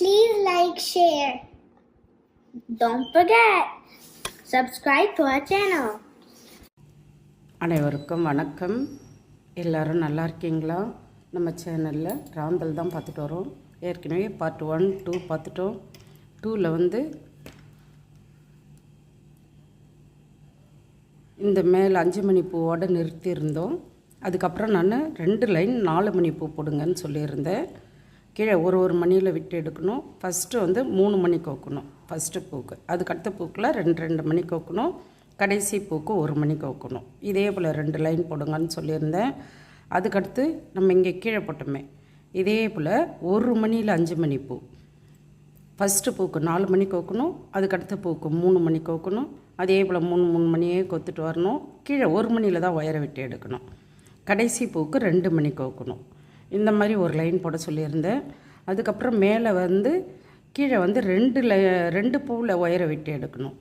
Please like, share. Don't forget, subscribe to our channel. அனைவருக்கும் வணக்கம். எல்லோரும் நல்லா இருக்கீங்களா? நம்ம சேனலில் ராந்தல் தான் பார்த்துட்டு வரோம். ஏற்கனவே பார்ட் ஒன் டூ பார்த்துட்டோம். டூவில் வந்து இந்த மேல் அஞ்சு மணி பூவோடு நிறுத்தியிருந்தோம். அதுக்கப்புறம் நான் ரெண்டு லைன் நாலு மணி பூ போடுங்கன்னு சொல்லியிருந்தேன். கீழே ஒரு ஒரு மணியில் விட்டு எடுக்கணும். ஃபஸ்ட்டு வந்து மூணு மணி கோக்கணும். ஃபஸ்ட்டு பூக்கு. அதுக்கடுத்த பூக்கில் ரெண்டு ரெண்டு மணி கோக்கணும். கடைசி பூக்கு ஒரு மணி கோக்கணும். இதே போல் ரெண்டு லைன் போடுங்கன்னு சொல்லியிருந்தேன். அதுக்கடுத்து நம்ம இங்கே கீழே போட்டோமே. இதே போல் ஒரு மணியில் அஞ்சு மணி பூ. ஃபஸ்ட்டு பூக்கு நாலு மணி கோக்கணும். அதுக்கடுத்த பூக்கு மூணு மணி கோக்கணும். அதே போல் மூணு மூணு மணியே கொத்துட்டு வரணும். கீழே ஒரு மணியில் தான் ஒயரை விட்டு எடுக்கணும். கடைசி பூக்கு ரெண்டு மணி கோக்கணும். இந்த மாதிரி ஒரு லைன் போட சொல்லியிருந்தேன். அதுக்கப்புறம் மேலே வந்து கீழே வந்து ரெண்டு லை ரெண்டு பூவில் ஒயரை விட்டு எடுக்கணும்.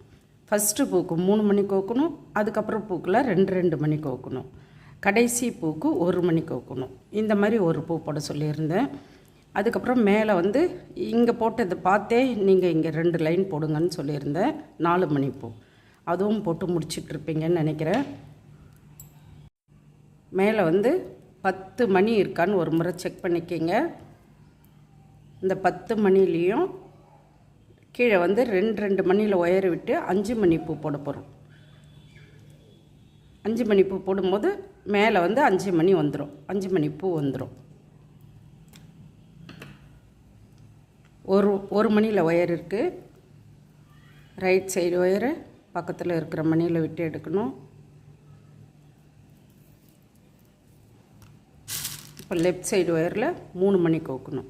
ஃபஸ்ட்டு பூக்கு மூணு மணி கோக்கணும் அதுக்கப்புறம் பூக்கில் ரெண்டு ரெண்டு மணி கோக்கணும். கடைசி பூக்கு ஒரு மணி கோக்கணும். இந்த மாதிரி ஒரு பூ போட சொல்லியிருந்தேன். அதுக்கப்புறம் மேலே வந்து இங்கே போட்டதை பார்த்தே நீங்கள் இங்கே ரெண்டு லைன் போடுங்கன்னு சொல்லியிருந்தேன். நாலு மணி பூ. அதுவும் போட்டு முடிச்சிட்டுருப்பீங்கன்னு நினைக்கிறேன். மேலே வந்து பத்து மணி இருக்கான்னு ஒரு முறை செக் பண்ணிக்கிங்க. இந்த பத்து மணிலேயும் கீழே வந்து ரெண்டு ரெண்டு மணியில் ஒயர் விட்டு அஞ்சு மணி பூ போட போகிறோம் அஞ்சு மணி பூ போடும்போது மேலே வந்து அஞ்சு மணி வந்துடும் அஞ்சு மணி பூ வந்துடும் ஒரு ஒரு மணியில் ஒயர் இருக்குது ரைட் சைடு ஒயரு பக்கத்தில் இருக்கிற மணியில் விட்டு எடுக்கணும். இப்போ லெஃப்ட் சைடு ஒயரில் மூணு மணி கோக்கணும்.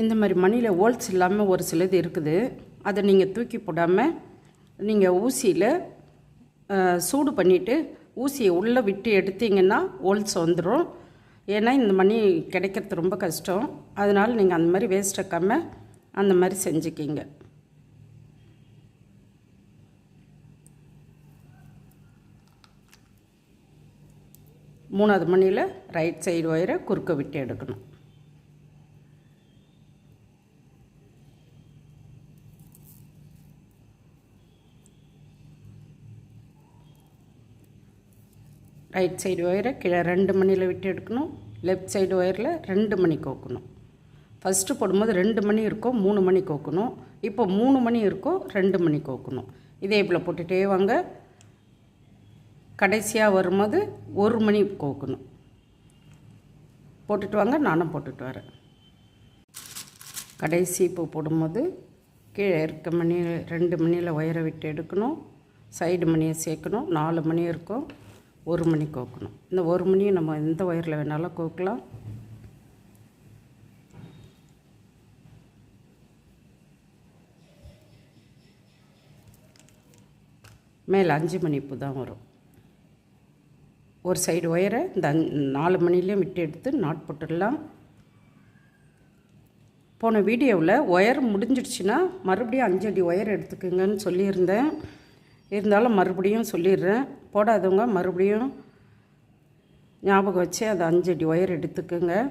இந்த மாதிரி மணியில் ஓல்ஸ் இல்லாமல் ஒரு சிலது இருக்குது. அதை நீங்கள் தூக்கி போடாமல் நீங்கள் ஊசியில் சூடு பண்ணிவிட்டு ஊசியை உள்ளே விட்டு எடுத்தீங்கன்னா ஓல்ஸ் வந்துடும் ஏன்னா இந்த மணி கிடைக்கிறது ரொம்ப கஷ்டம். அதனால் நீங்கள் அந்த மாதிரி வேஸ்ட் ஆக்காம அந்த மாதிரி செஞ்சுக்கிங்க. மூணாவது மணியில் ரைட் சைடு ஒயரை குறுக்க விட்டு எடுக்கணும். ரைட் சைடு ஒயரை கீழே ரெண்டு மணியில் விட்டு எடுக்கணும். லெஃப்ட் சைடு ஒயரில் ரெண்டு மணி கோக்கணும். ஃபஸ்ட்டு போடும்போது ரெண்டு மணி இருக்கும் மூணு மணி கோக்கணும். இப்போ மூணு மணி இருக்கும் ரெண்டு மணி கோக்கணும். இதே போல் போட்டுகிட்டே வாங்க. கடைசியாக வரும்போது ஒரு மணி கோக்கணும். போட்டுட்டு வாங்க நானும் போட்டுட்டு வரேன். கடைசி பூ போடும்போது கீழே இருக்க மணி ரெண்டு மணியில் ஒயரை விட்டு எடுக்கணும். சைடு மணியை சேர்க்கணும் நாலு மணி இருக்கும். ஒரு மணி கோக்கணும். இந்த ஒரு மணியை நம்ம எந்த ஒயரில் வேணாலும் கோக்கலாம். மேலே அஞ்சு மணி பூ தான் வரும். ஒரு சைடு ஒயரை இந்த நாலு மணிலேயும் விட்டு எடுத்து நாட் போட்டுடலாம். போன வீடியோவில் ஒயர் முடிஞ்சிடுச்சுன்னா மறுபடியும் அஞ்சு அடி ஒயர் எடுத்துக்கோங்கன்னு சொல்லியிருந்தேன். இருந்தாலும் மறுபடியும் சொல்லிடுறேன். போடாதவங்க மறுபடியும் ஞாபகம் வச்சு அதை அஞ்சு அடி ஒயர் எடுத்துக்கோங்க.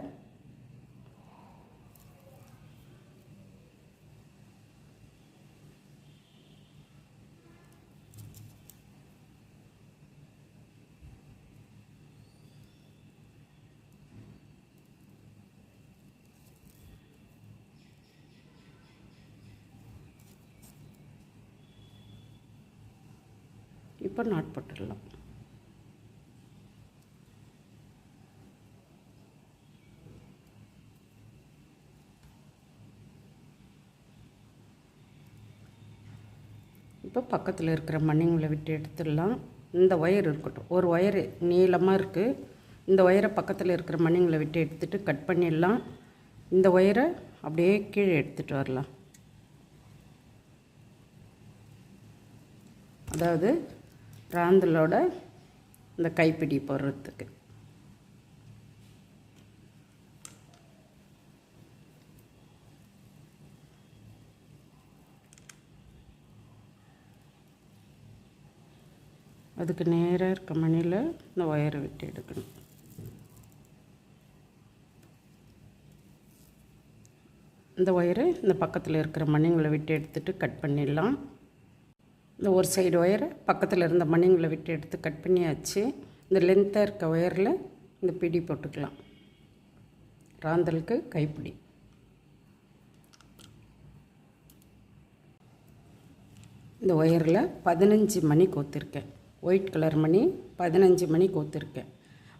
இப்போ நாட் போட்டுடலாம். இப்போ பக்கத்தில் இருக்கிற மண்ணிங்களை விட்டு எடுத்துடலாம். இந்த ஒயர் இருக்கட்டும். ஒரு ஒயர் நீளமாக இருக்குது இந்த ஒயரை பக்கத்தில் இருக்கிற மண்ணிங்களை விட்டு எடுத்துட்டு கட் பண்ணிடலாம். இந்த ஒயரை அப்படியே கீழே எடுத்துகிட்டு வரலாம். அதாவது பிராந்தலோட இந்த கைப்பிடி போடுறதுக்கு. அதுக்கு நேராக இருக்க மணியில் இந்த ஒயரை விட்டு எடுக்கணும். இந்த ஒயரை இந்த பக்கத்தில் இருக்கிற மணிங்களை விட்டு எடுத்துகிட்டு கட் பண்ணிடலாம். இந்த ஒரு சைடு ஒயரை பக்கத்தில் இருந்த மணிங்களை விட்டு எடுத்து கட் பண்ணியாச்சு. இந்த லென்த்தாக இருக்க ஒயரில் இந்த பிடி போட்டுக்கலாம். ராந்தலுக்கு கைப்பிடி. இந்த ஒயரில் பதினஞ்சு மணி கோத்திருக்கேன். ஒயிட் கலர் மணி பதினஞ்சு மணி கோத்திருக்கேன்.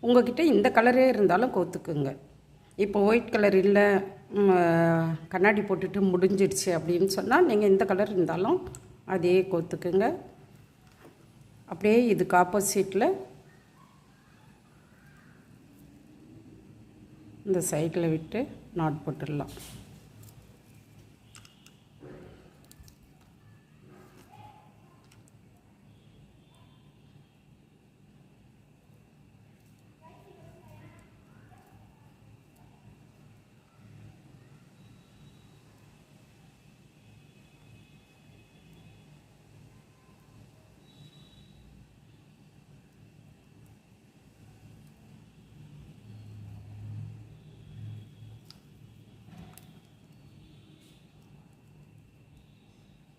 உங்ககிட்ட இந்த கலரே இருந்தாலும் கோத்துக்குங்க. இப்போ ஒயிட் கலர் இல்லை கண்ணாடி போட்டுட்டு முடிஞ்சிடுச்சு அப்படின்னு சொன்னால் நீங்கள் இந்த கலர் இருந்தாலும் அதே கோத்துக்குங்க. அப்படியே இதுக்கு ஆப்போசிட்டில் இந்த சைடில் விட்டு நாட் போட்டுடலாம்.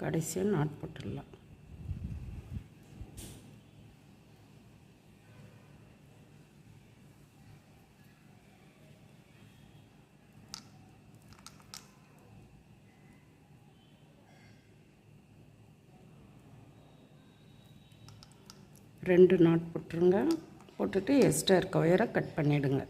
கடைசியாக நாட் போட்டுடலாம். ரெண்டு நாட் போட்டுருங்க. போட்டுட்டு எக்ஸ்ட்ரா இருக்க ஒயரை கட் பண்ணிவிடுங்க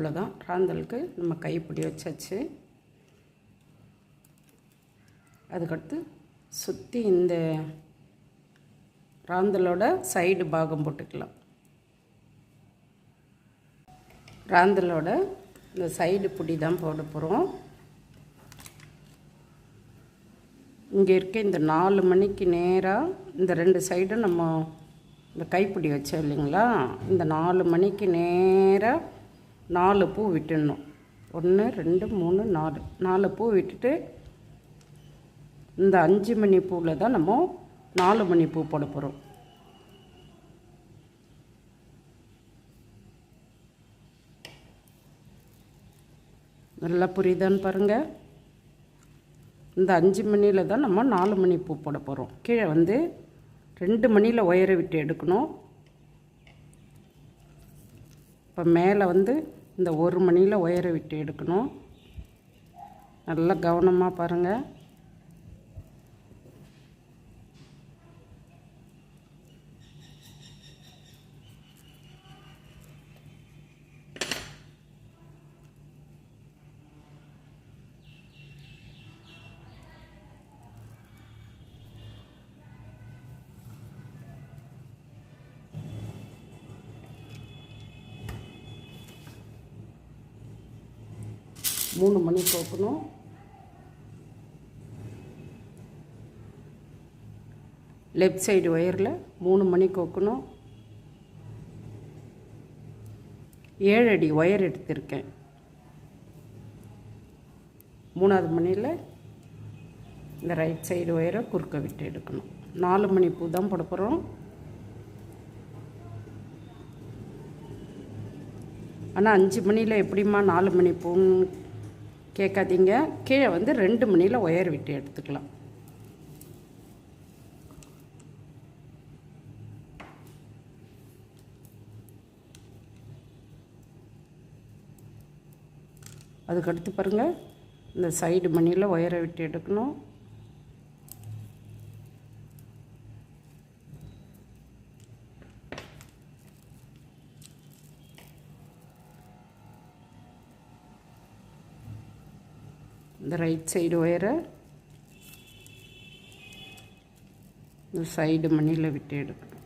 அவ்வளோதான் ராந்தலுக்கு நம்ம கைப்பிடி வச்சாச்சு. அதுக்கடுத்து சுற்றி இந்த ராந்தலோட சைடு பாகம் போட்டுக்கலாம். ராந்தலோட இந்த சைடு பிடி தான் போட போகிறோம் இங்கே இருக்க இந்த நாலு மணிக்கு நேராக இந்த ரெண்டு சைடும் நம்ம இந்த கைப்பிடி வச்சோம் இல்லைங்களா? இந்த நாலு மணிக்கு நேராக நாலு பூ விட்டுடணும். ஒன்று ரெண்டு மூணு நாலு. நாலு பூ விட்டுட்டு இந்த அஞ்சு மணி பூவில் தான் நம்ம நாலு மணி பூ போட போகிறோம் நல்லா புரியுதான்னு பாருங்கள் இந்த அஞ்சு மணியில் தான் நம்ம நாலு மணி பூ போட போகிறோம் கீழே வந்து ரெண்டு மணியில் ஒயரை விட்டு எடுக்கணும். இப்போ மேலே வந்து இந்த ஒரு மணியில் ஒயரை விட்டு எடுக்கணும். நல்லா கவனமாக பாருங்கள் மூணு மணி போக்கணும் லெஃப்ட் சைடு ஒயரில் மூணு மணி கோக்கணும் ஏழு அடி ஒயர் எடுத்திருக்கேன். மூணாவது மணியில் இந்த ரைட் சைடு ஒயரை குறுக்க விட்டு எடுக்கணும். நாலு மணி பூ தான் போட போகிறோம் ஆனால் அஞ்சு மணியில் எப்படிம்மா நாலு மணி பூன்னு கேட்காதீங்க. கீழே வந்து ரெண்டு மணியில் ஒயர் விட்டு எடுத்துக்கலாம். அதுக்கடுத்து பாருங்கள் இந்த சைடு மணியில் ஒயரை விட்டு எடுக்கணும் இந்த ரைட் சைடு ஒயரை இந்த சைடு மணியில் விட்டு எடுக்கணும்.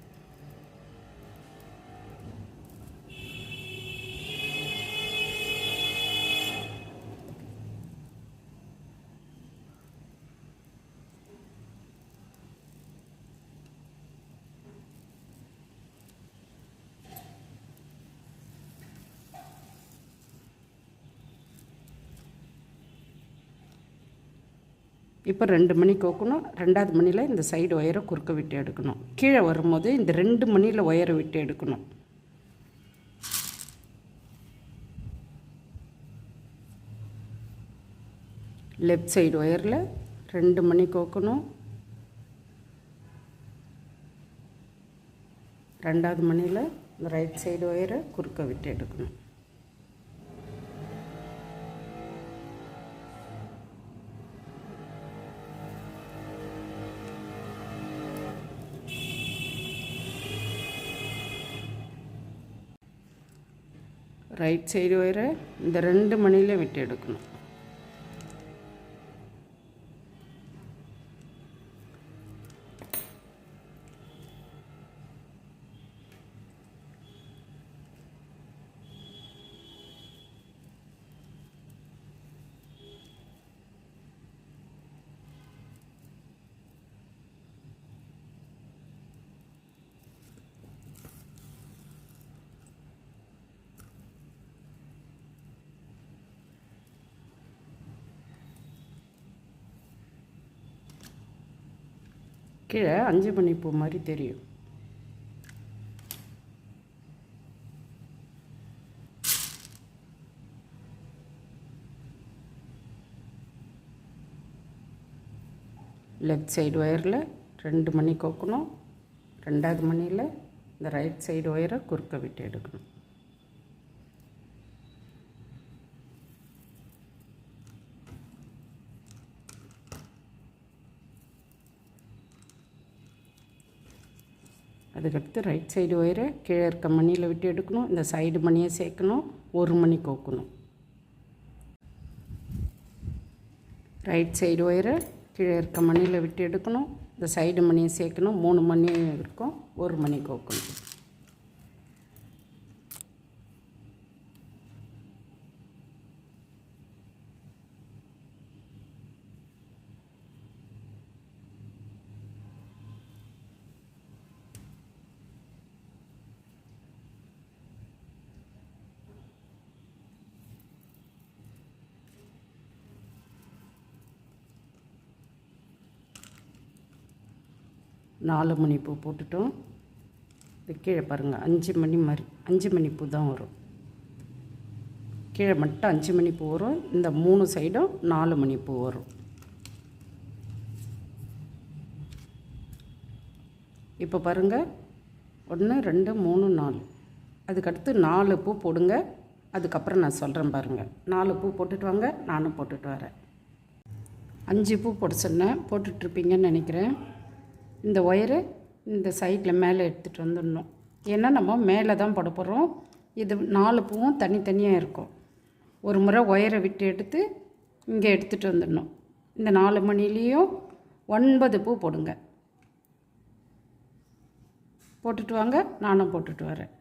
இப்போ ரெண்டு மணி கோக்கணும். ரெண்டாவது மணியில் இந்த சைடு ஒயரை குறுக்க விட்டு எடுக்கணும். கீழே வரும்போது இந்த ரெண்டு மணியில் ஒயரை விட்டு எடுக்கணும். லெஃப்ட் சைடு ஒயரில் ரெண்டு மணி கோக்கணும். ரெண்டாவது மணியில் இந்த ரைட் சைடு ஒயரை குறுக்க விட்டு எடுக்கணும். ரைட் சைடு ஒயரை இந்த ரெண்டு மணியில் விட்டு எடுக்கணும். கீழே அஞ்சு மணி பூ மாதிரி தெரியும். லெஃப்ட் சைடு ஒயரில் ரெண்டு மணி கோக்கணும். ரெண்டாவது மணியில் இந்த ரைட் சைடு ஒயரை குறுக்க விட்டு எடுக்கணும். அதுக்கடுத்து ரைட் சைடு ஒயரை கீழே இருக்க மணியில் விட்டு எடுக்கணும். இந்த சைடு மணியை சேர்க்கணும். ஒரு மணி கோக்கணும். ரைட் சைடு ஒயரை கீழே இருக்க மணியில் விட்டு எடுக்கணும். இந்த சைடு மணியை சேர்க்கணும். மூணு மணி இருக்கும். ஒரு மணி கோக்கணும். நாலு மணி பூ போட்டுட்டோம். இது கீழே பாருங்கள் அஞ்சு மணி மாதிரி அஞ்சு மணி பூ தான் வரும். கீழே மட்டும் அஞ்சு மணி பூ வரும். இந்த மூணு சைடும் நாலு மணி பூ வரும். இப்போ பாருங்கள் ஒன்று ரெண்டு மூணு நாலு. அதுக்கடுத்து நாலு பூ போடுங்க. அதுக்கப்புறம் நான் சொல்கிறேன் பாருங்கள் நாலு பூ போட்டுட்டு வாங்க நானும் போட்டுட்டு வரேன். அஞ்சு பூ போட சொன்னேன் போட்டுட்ருப்பீங்கன்னு நினைக்கிறேன். இந்த ஒயரு இந்த சைடில் மேலே எடுத்துகிட்டு வந்துடணும். ஏன்னா நம்ம மேலே தான் போட போகிறோம் இது நாலு பூவும் தனித்தனியாக இருக்கும். ஒரு முறை ஒயரை விட்டு எடுத்து இங்கே எடுத்துகிட்டு வந்துடணும். இந்த நாலு மணிலேயும் ஒன்பது பூ போடுங்க. போட்டுட்டு வாங்க நானும் போட்டுட்டு வரேன்.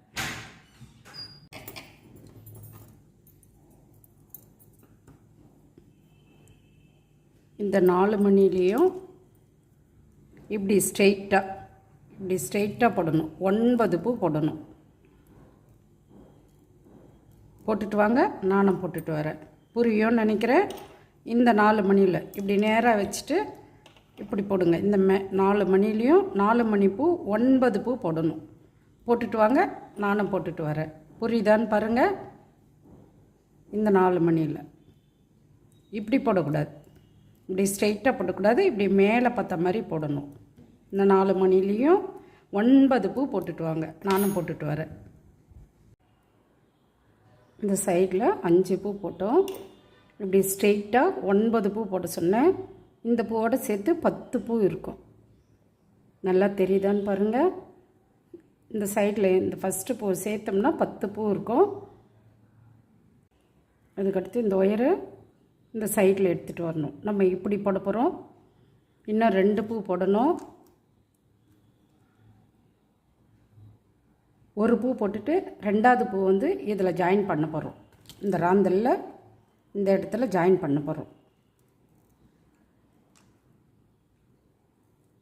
இந்த நாலு மணிலேயும் இப்படி ஸ்ட்ரெயிட்டாக இப்படி ஸ்ட்ரெயிட்டாக போடணும். ஒன்பது பூ போடணும். போட்டுட்டு வாங்க நானும் போட்டுட்டு வரேன். புரியும்னு நினைக்கிறேன். இந்த நாலு மணியில் இப்படி நேராக வச்சுட்டு இப்படி போடுங்க. இந்த மே நாலு மணிலையும் நாலு மணி பூ ஒன்பது பூ போடணும். போட்டுட்டு வாங்க நானும் போட்டுட்டு வரேன். புரியுதான்னு பாருங்கள் இந்த நாலு மணியில். இப்படி போடக்கூடாது. இப்படி ஸ்ட்ரெயிட்டாக போடக்கூடாது. இப்படி மேலே பார்த்த மாதிரி போடணும். இந்த நாலு மணிலையும் ஒன்பது பூ போட்டுட்டு வாங்க. நானும் போட்டுட்டு வரேன். இந்த சைடில் அஞ்சு பூ போட்டோம். இப்படி ஸ்ட்ரெயிட்டாக ஒன்பது பூ போட சொன்னேன். இந்த பூவோட சேர்த்து பத்து பூ இருக்கும். நல்லா தெரியுதான்னு பாருங்கள் இந்த சைடில் இந்த ஃபஸ்ட்டு பூ சேர்த்தோம்னா பத்து பூ இருக்கும். அதுக்கடுத்து இந்த ஒயரை இந்த சைடில் எடுத்துகிட்டு வரணும். நம்ம இப்படி போட போகிறோம் இன்னும் ரெண்டு பூ போடணும். ஒரு பூ போட்டுட்டு ரெண்டாவது பூ வந்து இதில் ஜாயின் பண்ண போகிறோம் இந்த ராந்தலில் இந்த இடத்துல ஜாயின் பண்ண போகிறோம்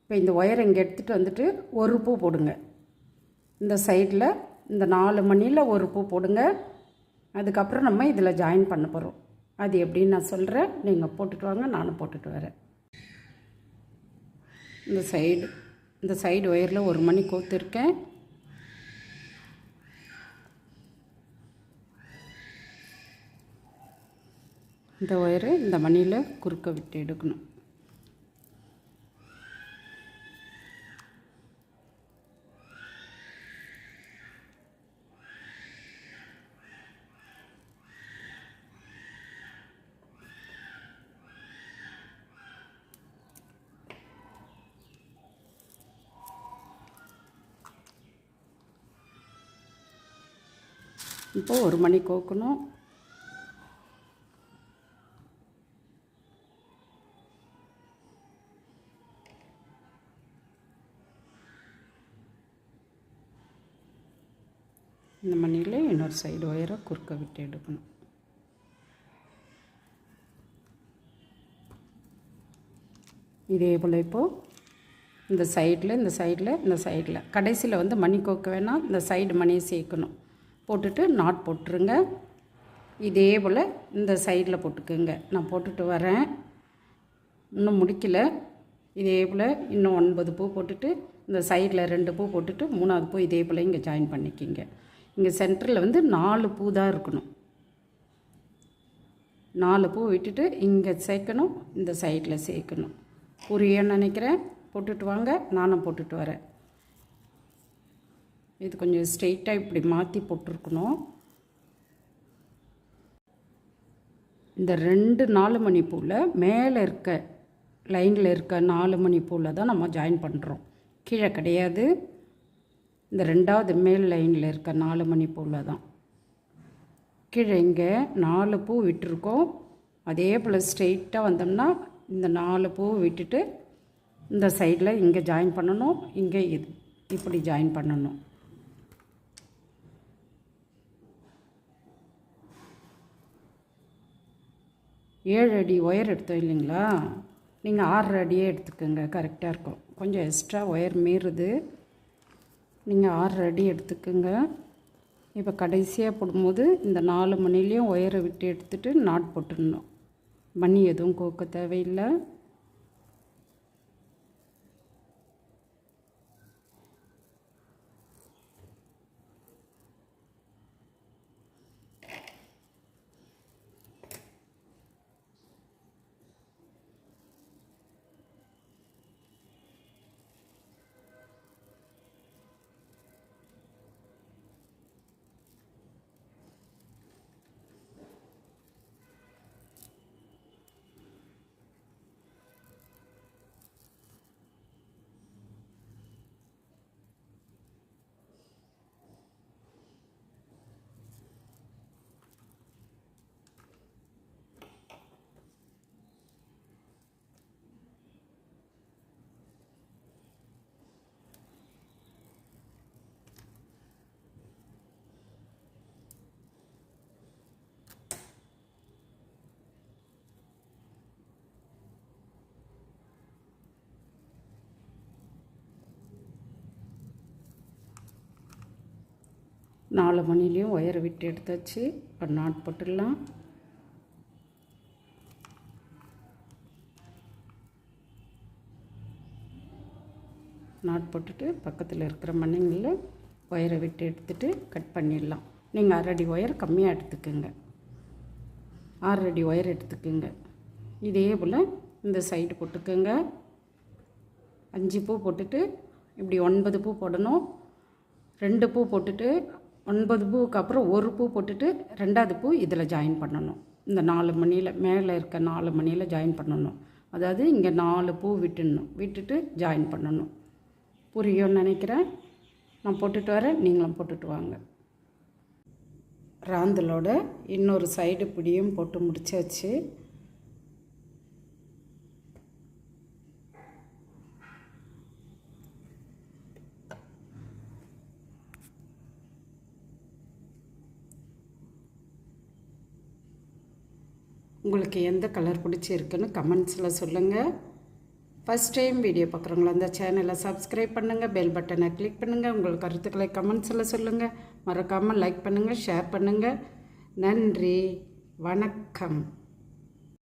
இப்போ இந்த ஒயரை இங்கே எடுத்துகிட்டு வந்துட்டு ஒரு பூ போடுங்க. இந்த சைடில் இந்த நாலு மணியில் ஒரு பூ போடுங்க. அதுக்கப்புறம் நம்ம இதில் ஜாயின் பண்ண போகிறோம் அது எப்படின்னு நான் சொல்கிறேன் நீங்கள் போட்டுட்டு வாங்க நானும் போட்டுட்டு வரேன். இந்த சைடு இந்த சைடு ஒயரில் ஒரு மணி கோத்துருக்கேன். இந்த ஒயரை இந்த மணியில் குறுக்க விட்டு எடுக்கணும். இப்போ ஒரு மணி கோக்கணும் இந்த மணியில் சைடு ஒயரை குறுக்க விட்டு எடுக்கணும். இதே போல் இப்போது இந்த சைடில் இந்த சைடில் இந்த சைடில் கடைசியில் வந்து மணி கோக்க வேணால் இந்த சைடு மணியை சேர்க்கணும். போட்டுட்டு நாட் போட்டுருங்க. இதே போல் இந்த சைடில் போட்டுக்குங்க. நான் போட்டுட்டு வரேன். இன்னும் முடிக்கல. இதே போல் இன்னும் ஒன்பது பூ போட்டுட்டு இந்த சைடில் ரெண்டு பூ போட்டுட்டு மூணாவது பூ இதே போல் இங்கே ஜாயின் பண்ணிக்கிங்க. இங்கே சென்டரில் வந்து நாலு பூ தான் இருக்கணும். நாலு பூ விட்டுட்டு இங்கே சேர்க்கணும் இந்த சைடில் சேர்க்கணும். புரியன்னு நினைக்கிறேன். போட்டுட்டு வாங்க நானும் போட்டுட்டு வரேன். இது கொஞ்சம் ஸ்ட்ரெயிட்டாக இப்படி மாற்றி போட்டிருக்கணும். இந்த ரெண்டு நாலு மணி பூவில் மேலே இருக்க லைனில் இருக்க நாலு மணி பூவில் தான் நம்ம ஜாயின் பண்ணுறோம் கீழே கிடையாது. இந்த ரெண்டாவது மேல் லைனில் இருக்க நாலு மணி பூவில் தான். கீழே இங்கே நாலு பூ விட்டுருக்கோம். அதே போல் ஸ்ட்ரெயிட்டாக வந்தோம்னா இந்த நாலு பூ விட்டுட்டு இந்த சைடில் இங்கே ஜாயின் பண்ணணும் இங்கே இது இப்படி ஜாயின் பண்ணணும். ஏழு அடி ஒயர் எடுத்தோம் இல்லைங்களா? நீங்கள் ஆறரை அடியே எடுத்துக்கோங்க கரெக்டாக இருக்கும். கொஞ்சம் எக்ஸ்ட்ரா ஒயர் மீறுது. நீங்கள் ஆறு அடி எடுத்துக்கோங்க. இப்போ கடைசியாக போடும்போது இந்த நாலு மணிலையும் ஒயரை விட்டு எடுத்துகிட்டு நாட் போட்டுடணும். மணி எதுவும் கோக்க தேவையில்லை. நாலு மணிலையும் ஒயரை விட்டு எடுத்தாச்சு. இப்போ நாட் போட்டுடலாம். நாட் போட்டுட்டு பக்கத்தில் இருக்கிற மண்ணுங்களில் ஒயரை விட்டு எடுத்துட்டு கட் பண்ணிடலாம். நீங்கள் அரடி ஒயர் கம்மியாக எடுத்துக்கோங்க. ஆறு அடி ஒயர் எடுத்துக்கோங்க. இதே போல் இந்த சைடு போட்டுக்கோங்க. அஞ்சு பூ போட்டுட்டு இப்படி ஒன்பது பூ போடணும். ரெண்டு பூ போட்டுட்டு ஒன்பது பூவுக்கு அப்புறம் ஒரு பூ போட்டுட்டு ரெண்டாவது பூ இதில் ஜாயின் பண்ணணும். இந்த நாலு மணியில் மேலே இருக்க நாலு மணியில் ஜாயின் பண்ணணும். அதாவது இங்கே நாலு பூ விட்டுடணும். விட்டுட்டு ஜாயின் பண்ணணும். புரியும்னு நினைக்கிறேன். நான் போட்டுட்டு வரேன். நீங்களும் போட்டுட்டு வாங்க. ராந்தலோட இன்னொரு சைடு பிடியும் போட்டு முடிச்சாச்சு. உங்களுக்கு எந்த கலர் பிடிச்சிருக்குன்னு கமெண்ட்ஸில் சொல்லுங்கள் ஃபஸ்ட் டைம் வீடியோ பார்க்குறவங்களா அந்த சேனலை சப்ஸ்கிரைப் பண்ணுங்கள் பெல் பட்டனை கிளிக் பண்ணுங்கள் உங்கள் கருத்துக்களை கமெண்ட்ஸில் சொல்லுங்கள் மறக்காமல் லைக் பண்ணுங்கள் ஷேர் பண்ணுங்கள் நன்றி வணக்கம்.